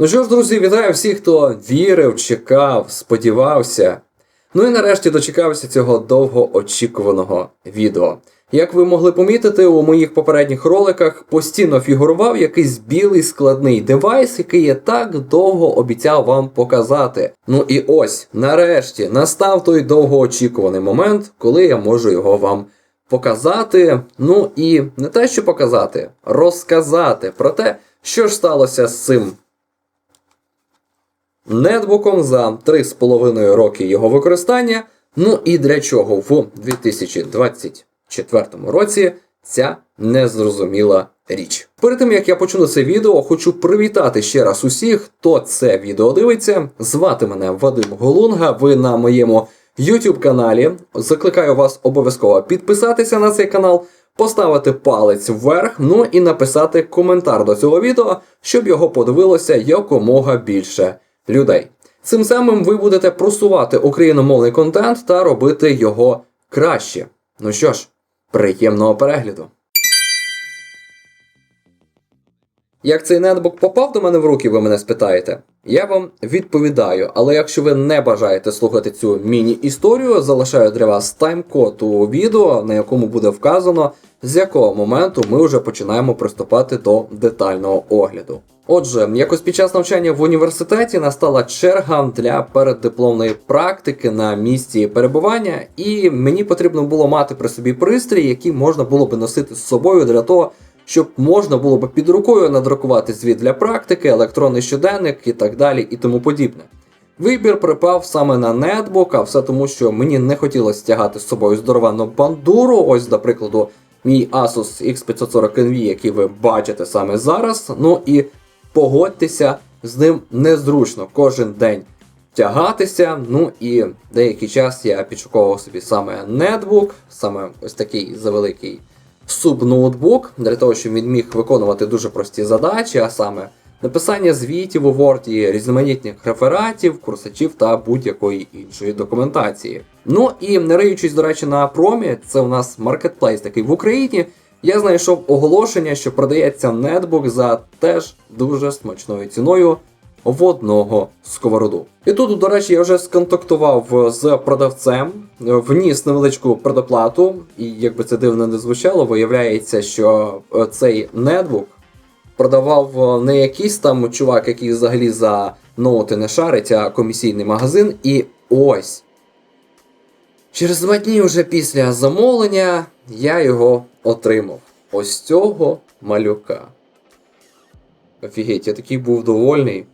Ну що ж, друзі, вітаю всіх, хто вірив, чекав, сподівався. Ну і нарешті дочекався цього довгоочікуваного відео. Як ви могли помітити, у моїх попередніх роликах постійно фігурував якийсь білий складний девайс, який я так довго обіцяв вам показати. Ну і ось, нарешті, настав той довгоочікуваний момент, коли я можу його вам показати. Ну і не те, що показати, розказати про те, що ж сталося з цим нетбуком за 3,5 роки його використання. Ну і для чого в 2024 році ця незрозуміла річ. Перед тим як я почну це відео, хочу привітати ще раз усіх, хто це відео дивиться. Звати мене Вадим Голунга. Ви на моєму YouTube каналі. Закликаю вас обов'язково підписатися на цей канал, поставити палець вверх, ну і написати коментар до цього відео, щоб його подивилося якомога більше людей. Цим самим ви будете просувати україномовний контент та робити його краще. Ну що ж, приємного перегляду. Як цей нетбук попав до мене в руки, ви мене спитаєте? Я вам відповідаю, але якщо ви не бажаєте слухати цю міні-історію, залишаю для вас тайм-код у відео, на якому буде вказано, з якого моменту ми вже починаємо приступати до детального огляду. Отже, якось під час навчання в університеті настала черга для переддипломної практики на місці перебування, і мені потрібно було мати при собі пристрій, який можна було би носити з собою для того, щоб можна було би під рукою надрукувати звіт для практики, електронний щоденник і так далі, і тому подібне. Вибір припав саме на нетбук, а все тому, що мені не хотілося тягати з собою здоровенну бандуру. Ось, до прикладу, мій Asus X540NV, який ви бачите саме зараз. Ну і погодьтеся, з ним незручно кожен день тягатися. Ну і деякий час я підшуковував собі саме нетбук, саме ось такий завеликий субноутбук, для того, щоб він міг виконувати дуже прості задачі, а саме написання звітів у Word, різноманітних рефератів, курсачів та будь-якої іншої документації. Ну і не риючись, до речі, на промі, це у нас маркетплейс такий в Україні. Я знайшов оголошення, що продається нетбук за теж дуже смачною ціною в одного сковороду. І тут, до речі, я вже сконтактував з продавцем, вніс невеличку предоплату, і якби це дивно не звучало, виявляється, що е, цей нетбук продавав не якийсь там чувак, який взагалі за ноути не шарить, а комісійний магазин. І ось. Через два дні вже після замовлення я його отримав. Ось цього малюка. Офігеть, я такий був довольний.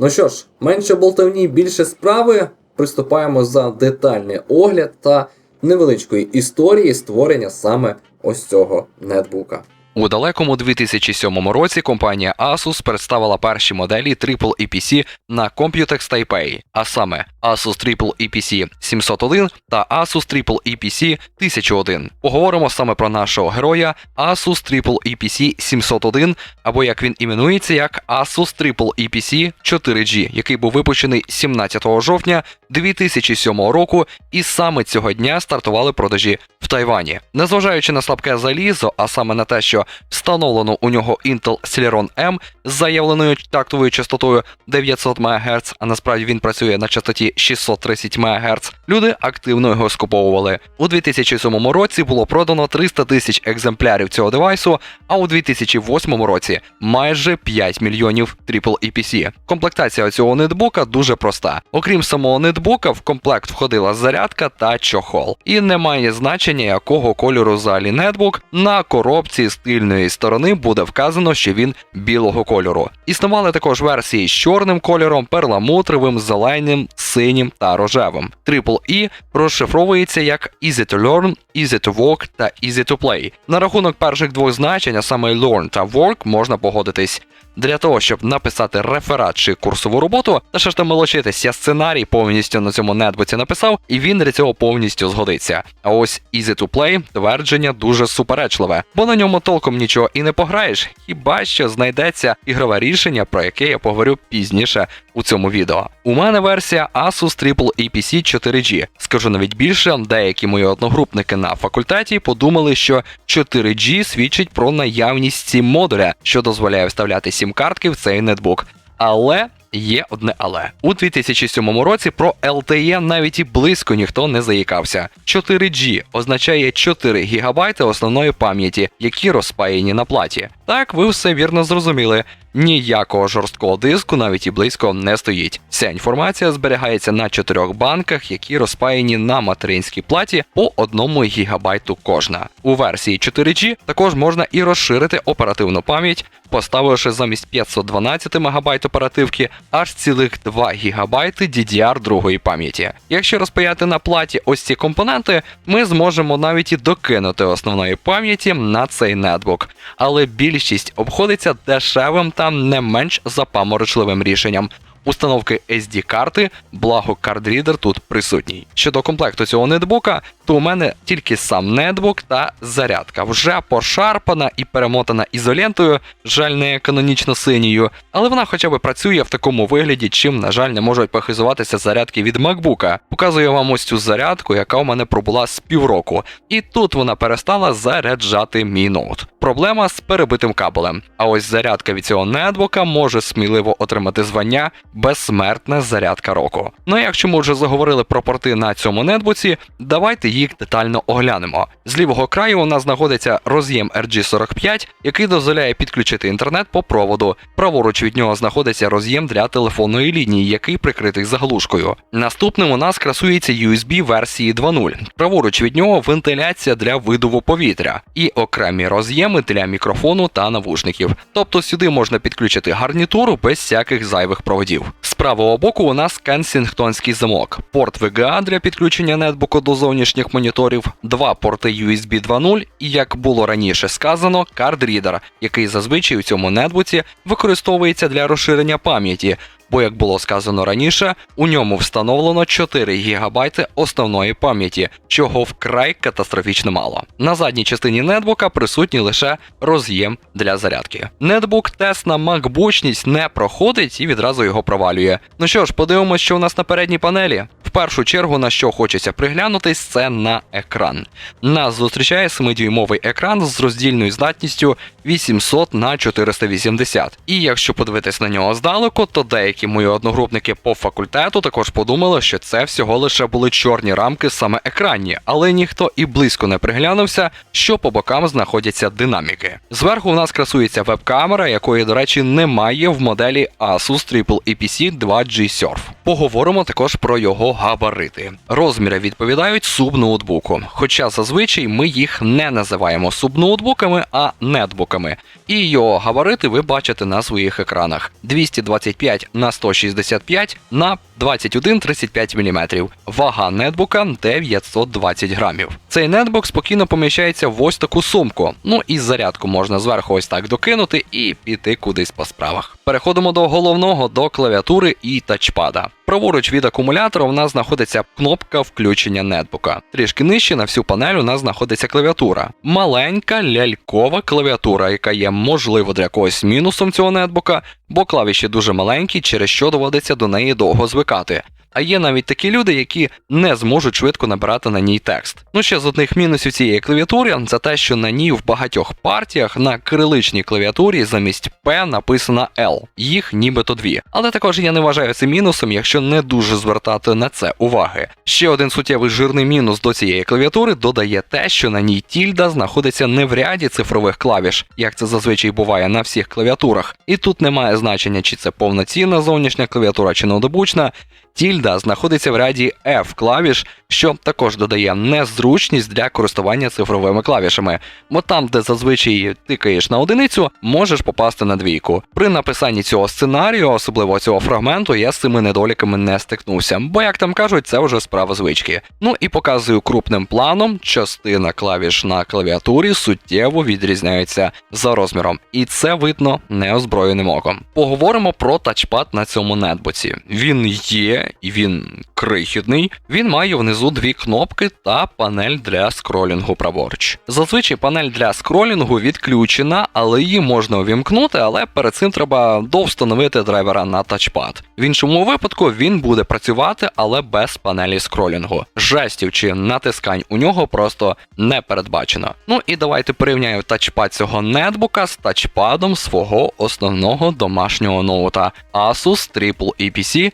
Ну що ж, менше болтовні, більше справи. Приступаємо за детальний огляд та невеличкої історії створення саме ось цього нетбука. У далекому 2007 році компанія Asus представила перші моделі Triple EPC на Computex Taipei, а саме Asus Triple EPC 701 та Asus Triple EPC 1001. Поговоримо саме про нашого героя Asus Triple EPC 701, або як він іменується як Asus Triple EPC 4G, який був випущений 17 жовтня 2007 року, і саме цього дня стартували продажі в Тайвані. Незважаючи на слабке залізо, а саме на те, що встановлено у нього Intel Celeron M з заявленою тактовою частотою 900 МГц, а насправді він працює на частоті 630 МГц, люди активно його скуповували. У 2007 році було продано 300 тисяч екземплярів цього девайсу, а у 2008 році майже 5 мільйонів Triple EPC. Комплектація цього нетбука дуже проста. Окрім самого нетбука, в комплект входила зарядка та чохол. І не має значення, якого кольору взагалі нетбук. На коробці з тильної сторони буде вказано, що він білого кольору. Існували також версії з чорним кольором, перламутровим, зеленим, синім та рожевим. Triple E розшифровується як Easy to Learn, Easy to Work та Easy to Play. На рахунок перших двох значень, а саме Learn та Work, можна погодитись. Для того, щоб написати реферат чи курсову роботу, що ж там молочитись, я сценарій повністю на цьому нетбуці написав, і він для цього повністю згодиться. А ось Easy to Play твердження дуже суперечливе, бо на ньому толком нічого і не пограєш, хіба що знайдеться ігрове рішення, про яке я поговорю пізніше у цьому відео. У мене версія Asus Triple EPC 4G. Скажу навіть більше, деякі мої одногрупники на факультеті подумали, що 4G свідчить про наявність сім модуля, що дозволяє вставляти сім картки в цей нетбук. Але є одне але. У 2007 році про LTE навіть і близько ніхто не заїкався. 4G означає 4 ГБ основної пам'яті, які розпаяні на платі. Так, ви все вірно зрозуміли. Ніякого жорсткого диску навіть і близько не стоїть. Вся інформація зберігається на чотирьох банках, які розпаяні на материнській платі по одному гігабайту кожна. У версії 4G також можна і розширити оперативну пам'ять, поставивши замість 512 МБ оперативки аж цілих 2 ГБ DDR другої пам'яті. Якщо розпаяти на платі ось ці компоненти, ми зможемо навіть і докинути основної пам'яті на цей нетбук. Але більшість обходиться дешевим та не менш запаморочливим рішенням. Установки SD-карти, благо кардрідер тут присутній. Щодо комплекту цього нетбука, то у мене тільки сам нетбук та зарядка, вже пошарпана і перемотана ізолентою, жаль, не канонічно синьою, але вона хоча б працює в такому вигляді, чим, на жаль, не можуть похизуватися зарядки від MacBook. Показую вам ось цю зарядку, яка у мене пробула з півроку, і тут вона перестала заряджати мій ноут. Проблема з перебитим кабелем. А ось зарядка від цього нетбука може сміливо отримати звання безсмертна зарядка року. Ну а якщо ми вже заговорили про порти на цьому нетбуці, давайте їх детально оглянемо. З лівого краю у нас знаходиться роз'єм RG45, який дозволяє підключити інтернет по проводу. Праворуч від нього знаходиться роз'єм для телефонної лінії, який прикритий заглушкою. Наступним у нас красується USB версії 2.0. Праворуч від нього вентиляція для видуву повітря і окремі роз'єми для мікрофону та навушників. Тобто сюди можна підключити гарнітуру без всяких зайвих проводів. З правого боку у нас кенсінгтонський замок, порт VGA для підключення нетбуку до зовнішніх моніторів, два порти USB 2.0 і, як було раніше сказано, кардрідер, який зазвичай у цьому нетбуці використовується для розширення пам'яті. Бо, як було сказано раніше, у ньому встановлено 4 ГБ основної пам'яті, чого вкрай катастрофічно мало. На задній частині нетбука присутній лише роз'єм для зарядки. Нетбук тест на макбучність не проходить і відразу його провалює. Ну що ж, подивимось, що у нас на передній панелі. В першу чергу на що хочеться приглянутись, це на екран. Нас зустрічає 7-дюймовий екран з роздільною здатністю 800 на 480. І якщо подивитись на нього здалеку, то деякі мої одногрупники по факультету також подумали, що це всього лише були чорні рамки саме екранні, але ніхто і близько не приглянувся, що по бокам знаходяться динаміки. Зверху у нас красується веб-камера, якої, до речі, немає в моделі Asus Triple EPC 2G Surf. Поговоримо також про його габарити. Розміри відповідають субноутбуку, хоча зазвичай ми їх не називаємо субноутбуками, а нетбуками. І його габарити ви бачите на своїх екранах: 225 на 165 на 21-35 мм. Вага нетбука 920 грамів. Цей нетбук спокійно поміщається в ось таку сумку. Ну і зарядку можна зверху ось так докинути і піти кудись по справах. Переходимо до головного, до клавіатури і тачпада. Праворуч від акумулятора у нас знаходиться кнопка включення нетбука. Трішки нижче на всю панель у нас знаходиться клавіатура. Маленька лялькова клавіатура, яка є можливо для когось мінусом цього нетбука, бо клавіші дуже маленькі, через що доводиться до неї довго звикати. А є навіть такі люди, які не зможуть швидко набирати на ній текст. Ну ще з одних мінусів цієї клавіатури це те, що на ній в багатьох партіях на кириличній клавіатурі замість P написано L. Їх нібито дві. Але також я не вважаю це мінусом, якщо не дуже звертати на це уваги. Ще один суттєвий жирний мінус до цієї клавіатури додає те, що на ній тільда знаходиться не в ряді цифрових клавіш, як це зазвичай буває на всіх клавіатурах. І тут немає значення, чи це повноцінна зовнішня клавіатура, чи ноутбучна. Тільда знаходиться в ряді F клавіш, що також додає незручність для користування цифровими клавішами, бо там, де зазвичай тикаєш на одиницю, можеш попасти на двійку. При написанні цього сценарію, особливо цього фрагменту, я з цими недоліками не стикнувся, бо, як там кажуть, це вже справа звички. Ну і показую крупним планом, частина клавіш на клавіатурі суттєво відрізняються за розміром, і це видно неозброєним оком. Поговоримо про тачпад на цьому нетбуці. Він є і він крихітний. Він має внизу дві кнопки та панель для скролінгу праворуч. Зазвичай панель для скролінгу відключена, але її можна увімкнути, але перед цим треба довстановити драйвера на тачпад. В іншому випадку він буде працювати, але без панелі скролінгу. Жестів чи натискань у нього просто не передбачено. Ну і давайте порівняю тачпад цього нетбука з тачпадом свого основного домашнього ноута Asus Triple EPC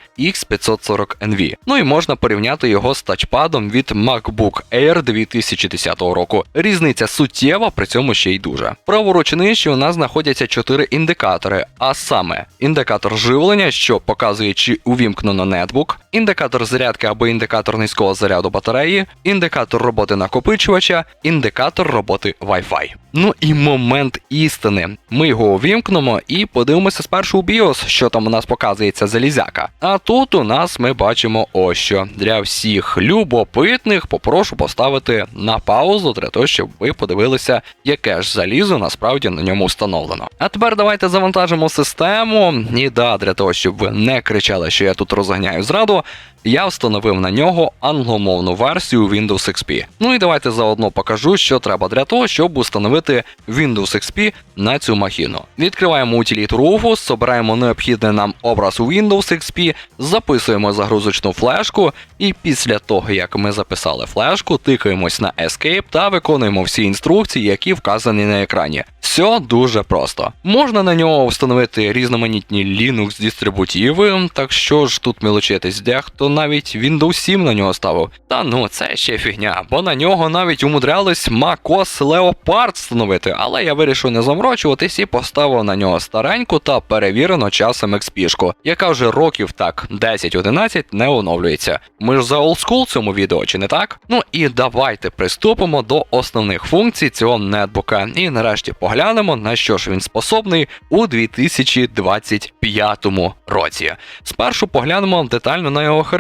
X540NV. Ну і можна порівняти його з тачпадом від MacBook Air 2010 року. Різниця суттєва, при цьому ще й дуже. Праворуч нижче у нас знаходяться чотири індикатори, а саме індикатор живлення, що показує, чи увімкнено нетбук, індикатор зарядки або індикатор низького заряду батареї, індикатор роботи накопичувача, індикатор роботи Wi-Fi. Ну і момент істини. Ми його увімкнемо і подивимося спершу у BIOS, що там у нас показується залізяка. А тут у нас ми бачимо ось що. Для всіх любопитних попрошу поставити на паузу для того, щоб ви подивилися, яке ж залізо насправді на ньому встановлено. А тепер давайте завантажимо систему. І да, для того, щоб ви не кричали, що я тут розганяю зраду. Я встановив на нього англомовну версію Windows XP. Ну і давайте заодно покажу, що треба для того, щоб установити Windows XP на цю махіну. Відкриваємо утиліту Rufus, обираємо необхідний нам образ у Windows XP, записуємо загрузочну флешку, і після того, як ми записали флешку, тикаємось на Escape та виконуємо всі інструкції, які вказані на екрані. Все дуже просто. Можна на нього встановити різноманітні Linux дистрибутиви, так що ж тут мілочитись, дехто навіть Windows 7 на нього ставив. Та ну це ще фігня, бо на нього навіть умудрялись macOS Leopard встановити, але я вирішив не заморочуватись і поставив на нього стареньку та перевірену часом XP-шку, яка вже років так 10-11 не оновлюється. Ми ж за олдскул цьому відео, чи не так? Ну і давайте приступимо до основних функцій цього нетбука. І нарешті поглянемо, на що ж він способний у 2025 році. Спершу поглянемо детально на його характеристики,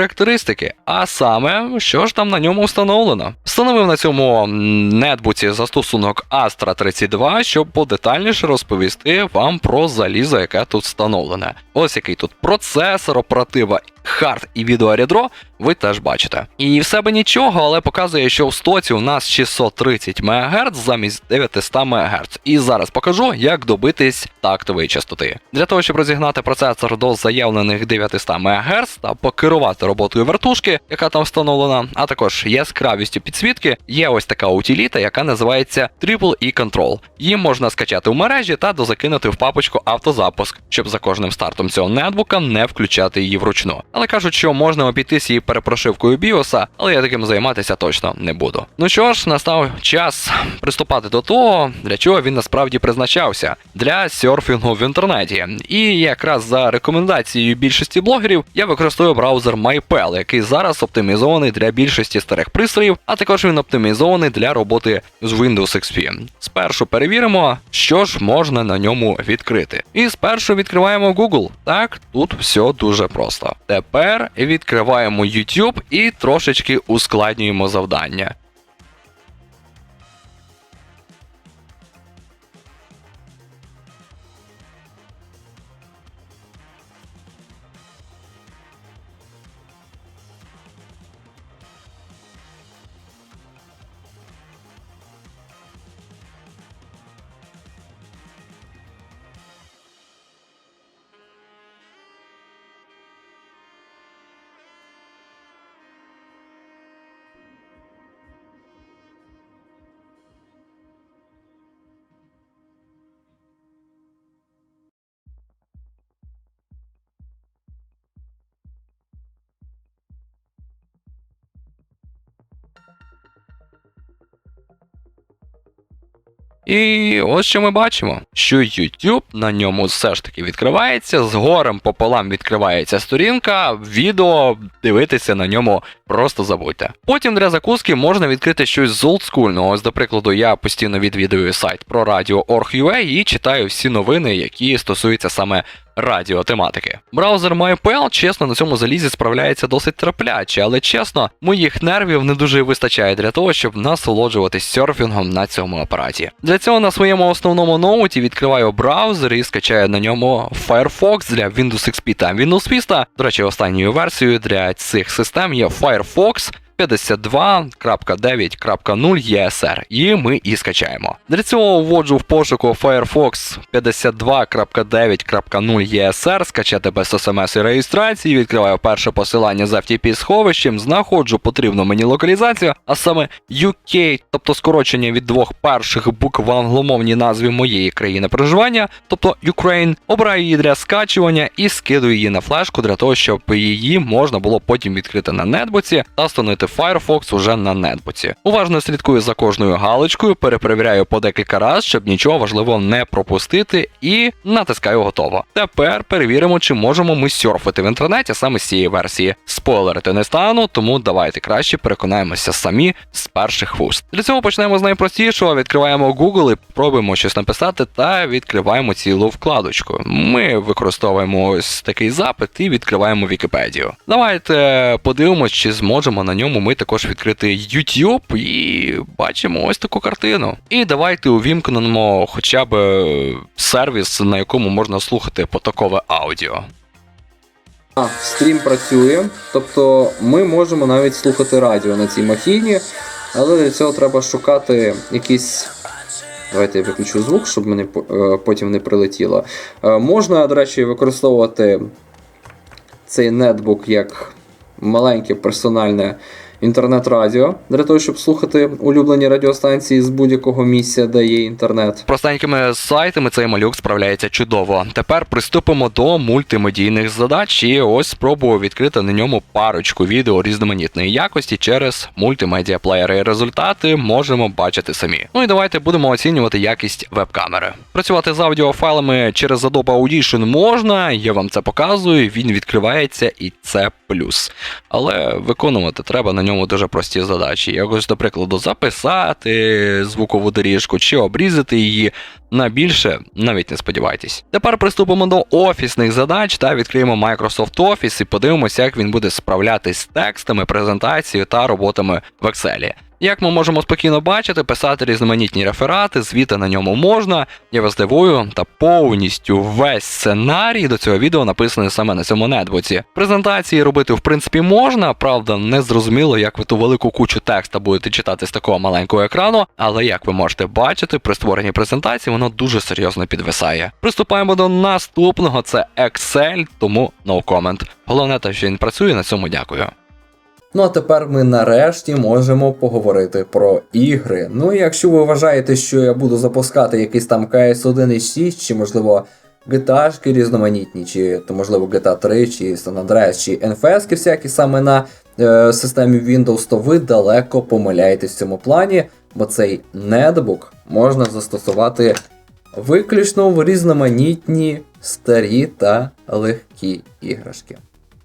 а саме, що ж там на ньому встановлено. Встановив на цьому нетбуці застосунок Astra 32, щоб подетальніше розповісти вам про залізо, яке тут встановлене. Ось який тут процесор, оператива, хард і відеоредро, ви теж бачите. І в себе нічого, але показує, що в стоці у нас 630 МГц замість 900 МГц. І зараз покажу, як добитись тактової частоти. Для того, щоб розігнати процесор до заявлених 900 МГц та покерувати роботою вертушки, яка там встановлена, а також яскравістю підсвітки, є ось така утиліта, яка називається Triple E Control. Її можна скачати в мережі та дозакинути в папочку автозапуск, щоб за кожним стартом цього нетбука не включати її вручну. Але кажуть, що можна обійтись її перепрошивкою BIOS, але я таким займатися точно не буду. Ну що ж, настав час приступати до того, для чого він насправді призначався для серфінгу в інтернеті. І якраз за рекомендацією більшості блогерів я використовую браузер MyPel, який зараз оптимізований для більшості старих пристроїв, а також він оптимізований для роботи з Windows XP. Спершу перевіримо, що ж можна на ньому відкрити. І спершу відкриваємо Google. Так, тут все дуже просто. Тепер відкриваємо YouTube і трошечки ускладнюємо завдання. І ось що ми бачимо, що YouTube на ньому все ж таки відкривається, з горем пополам відкривається сторінка, відео дивитися на ньому просто забудьте. Потім для закуски можна відкрити щось з олдскульного. Ось, до прикладу, я постійно відвідую сайт про і читаю всі новини, які стосуються саме радіотематики. Браузер MyPL, чесно, на цьому залізі справляється досить терпляче, але чесно, моїх нервів не дуже вистачає для того, щоб насолоджуватись серфінгом на цьому апараті. Для цього на своєму основному ноуті відкриваю браузер і скачаю на ньому Firefox для Windows XP та Windows Vista. До речі, останньою версією для цих систем є Firefox 52.9.0 ESR, і ми і скачаємо. Для цього вводжу в пошуку Firefox 52.9.0 ESR, скачати без смс і реєстрації, відкриваю перше посилання з FTP сховищем, знаходжу потрібну мені локалізацію, а саме UK, тобто скорочення від двох перших букв в англомовній назві моєї країни проживання, тобто Ukraine, обираю її для скачування і скидую її на флешку для того, щоб її можна було потім відкрити на нетбуці та встановити Firefox уже на нетбуці. Уважно слідкую за кожною галочкою, перепровіряю по декілька разів, щоб нічого важливого не пропустити, і натискаю готово. Тепер перевіримо, чи можемо ми серфити в інтернеті саме з цієї версії. Спойлерити не стану, тому давайте краще переконаємося самі з перших вуст. Для цього почнемо з найпростішого. Відкриваємо Google і пробуємо щось написати та відкриваємо цілу вкладочку. Ми використовуємо ось такий запит і відкриваємо Вікіпедію. Давайте подивимось, чи зможемо на ньому ми також відкрити YouTube і бачимо ось таку картину. І давайте увімкнемо хоча б е, сервіс, на якому можна слухати потокове аудіо. А, стрім працює, тобто ми можемо навіть слухати радіо на цій махіні, але для цього треба шукати якісь. Давайте я виключу звук, щоб мене е, потім не прилетіло. Е, Можна, до речі, використовувати цей нетбук як маленьке персональне інтернет-радіо для того, щоб слухати улюблені радіостанції з будь-якого місця, де є інтернет. Простенькими сайтами цей малюк справляється чудово. Тепер приступимо до мультимедійних задач, і ось спробую відкрити на ньому парочку відео різноманітної якості через мультимедіа плеєри. Результати можемо бачити самі. Ну і давайте будемо оцінювати якість веб-камери. Працювати з аудіофайлами через Adobe Audition можна, я вам це показую. Він відкривається, і це плюс. Але виконувати треба на ньому дуже прості задачі. Якось, до прикладу, записати звукову доріжку чи обрізати її. На більше навіть не сподівайтесь. Тепер приступимо до офісних задач та відкриємо Microsoft Office і подивимося, як він буде справлятись з текстами, презентацією та роботами в Excel. Як ми можемо спокійно бачити, писати різноманітні реферати, звіти на ньому можна. Я вас дивую, та повністю весь сценарій до цього відео написаний саме на цьому нетбуці. Презентації робити в принципі можна, правда, не зрозуміло, як ви ту велику кучу текста будете читати з такого маленького екрану, але як ви можете бачити, при створенні презентації воно дуже серйозно підвисає. Приступаємо до наступного, це Excel, тому no comment. Головне те, що він працює, на цьому дякую. Ну а тепер ми нарешті можемо поговорити про ігри. Ну і якщо ви вважаєте, що я буду запускати якийсь там CS 1.6, чи можливо GTA різноманітні, чи то можливо GTA 3, чи San Andreas, чи NFS всякі саме на е, системі Windows, то ви далеко помиляєтесь в цьому плані, бо цей нетбук можна застосувати виключно в різноманітні старі та легкі іграшки.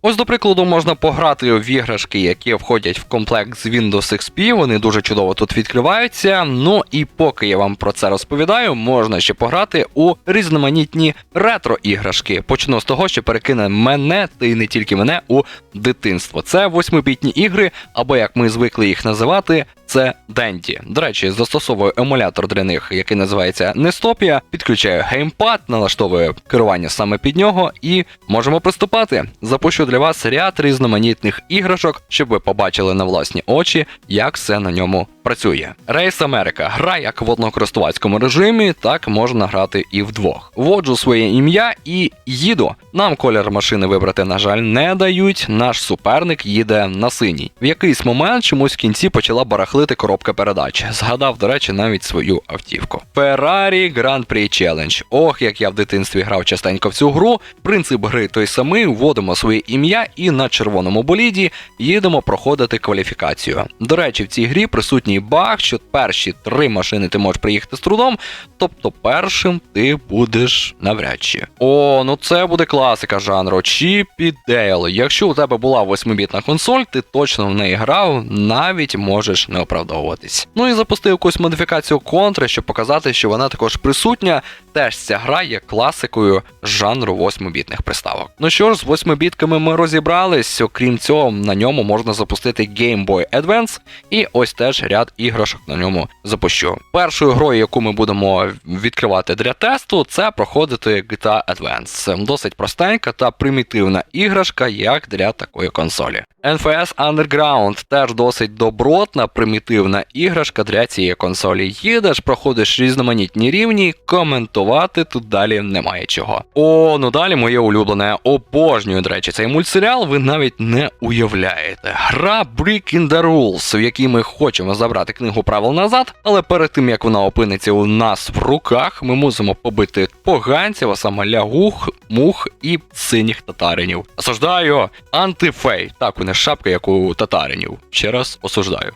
Ось, до прикладу, можна пограти в іграшки, які входять в комплект з Windows XP. Вони дуже чудово тут відкриваються. Ну і поки я вам про це розповідаю, можна ще пограти у різноманітні ретро-іграшки. Почну з того, що перекине мене, та й не тільки мене, у дитинство. Це восьмибітні ігри, або як ми звикли їх називати, це Денді. До речі, застосовую емулятор для них, який називається Nestopia, підключаю геймпад, налаштовую керування саме під нього, і можемо приступати. Запущу для вас ряд різноманітних іграшок, щоб ви побачили на власні очі, як все на ньому працює. Рейс Америка гра як в однокористувацькому режимі, так можна грати і вдвох. Вводжу своє ім'я і їду. Нам колір машини вибрати, на жаль, не дають. Наш суперник їде на синій. В якийсь момент чомусь в кінці почала барахлити коробка передач. Згадав, до речі, навіть свою автівку. Ferrari Grand Prix Challenge. Ох, як я в дитинстві грав частенько в цю гру. Принцип гри той самий, вводимо своє ім'я і на червоному боліді їдемо проходити кваліфікацію. До речі, в цій грі присутній баг, що перші три машини ти можеш приїхати з трудом, тобто першим ти будеш навряд чи. О, ну це буде класика жанру. Чіп і Дейл. Якщо у тебе була восьмибітна консоль, ти точно в неї грав, навіть можеш не оправдовуватись. Ну і запустив якусь модифікацію контри, щоб показати, що вона також присутня. Теж ця гра є класикою жанру 8-бітних приставок. Ну що ж, з 8-бітками ми розібрались. Окрім цього, на ньому можна запустити Game Boy Advance, і ось теж ряд іграшок на ньому запущу. Першою грою, яку ми будемо відкривати для тесту, це проходити GTA Advance. Досить простенька та примітивна іграшка, як для такої консолі. NFS Underground теж досить добротна, примітивна іграшка для цієї консолі. Їдеш, проходиш різноманітні рівні, коментувати тут далі немає чого. О, ну далі моє улюблене. Обожнюю, до речі, цей мультсеріал ви навіть не уявляєте. Гра Break in the Rules, в якій ми хочемо забрати книгу правил назад, але перед тим як вона опиниться у нас в руках, ми мусимо побити поганців, а саме лягух, мух і синіх татаринів. Осуждаю антифей. Так, них шапка, як у татаринів. Ще раз осуждаю.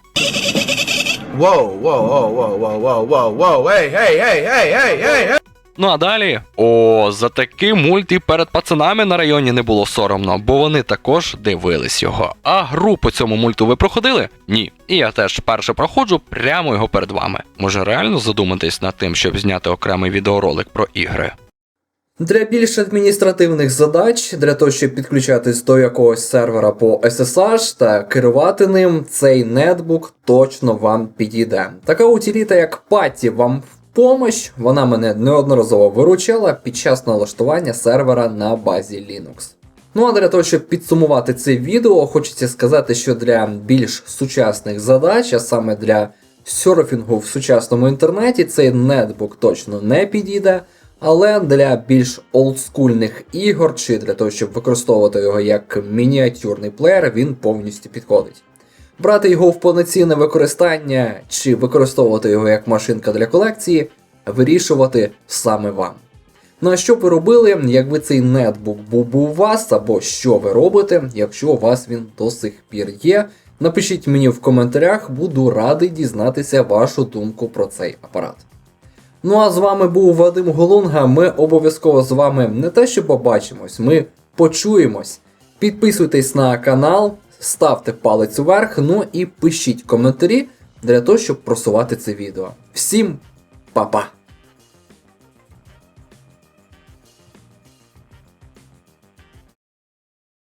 Ну а далі, о, за такий мульт і перед пацанами на районі не було соромно, бо вони також дивились його. А гру по цьому мульту ви проходили? Ні. І я теж перше проходжу прямо його перед вами. Може реально задуматись над тим, щоб зняти окремий відеоролик про ігри. Для більш адміністративних задач, для того, щоб підключатись до якогось сервера по SSH та керувати ним, цей нетбук точно вам підійде. Така утиліта, як Patty, вам в помощь, вона мене неодноразово виручала під час налаштування сервера на базі Linux. Ну а для того, щоб підсумувати це відео, хочеться сказати, що для більш сучасних задач, а саме для серфінгу в сучасному інтернеті, цей нетбук точно не підійде. Але для більш олдскульних ігор чи для того, щоб використовувати його як мініатюрний плеєр, він повністю підходить. Брати його в повноцінне використання чи використовувати його як машинка для колекції, вирішувати саме вам. Ну а що б ви робили, якби цей нетбук був у вас, або що ви робите, якщо у вас він до сих пір є? Напишіть мені в коментарях, буду радий дізнатися вашу думку про цей апарат. Ну а з вами був Вадим Голунга. Ми обов'язково з вами не те, що побачимось, ми почуємось. Підписуйтесь на канал, ставте палець вверх, ну і пишіть коментарі для того, щоб просувати це відео. Всім па-па!